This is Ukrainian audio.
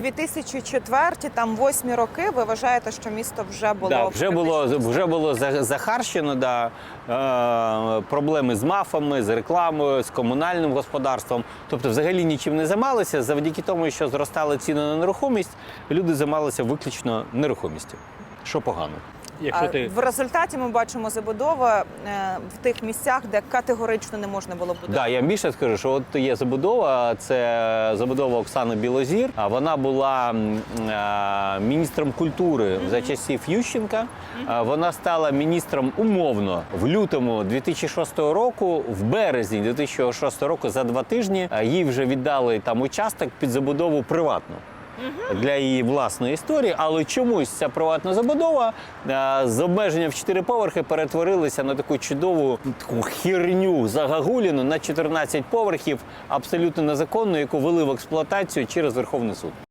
2004, там восьмі роки. Ви вважаєте, що місто вже було Да, вже було вже було захарщено. Да, е, проблеми з мафами, з рекламою, з комунальним господарством. Тобто, взагалі нічим не займалися. Завдяки тому, що зростали ціни на нерухомість, люди займалися виключно нерухомістю. Що погано. Якщо ти В результаті ми бачимо забудова е, в тих місцях, де категорично не можна було будувати. Да, я більше скажу, що от є забудова, це забудова Оксани Білозір. А вона була е, міністром культури за часів Ющенка. Вона стала міністром умовно в лютому 2006 року, в березні 2006 року за два тижні е, їй вже віддали там участок під забудову приватну. Для її власної історії, але чомусь ця приватна забудова е, з обмеженням в чотири поверхи перетворилася на таку чудову таку хірню загагуліну на 14 поверхів, абсолютно незаконну, яку вели в експлуатацію через Верховний суд.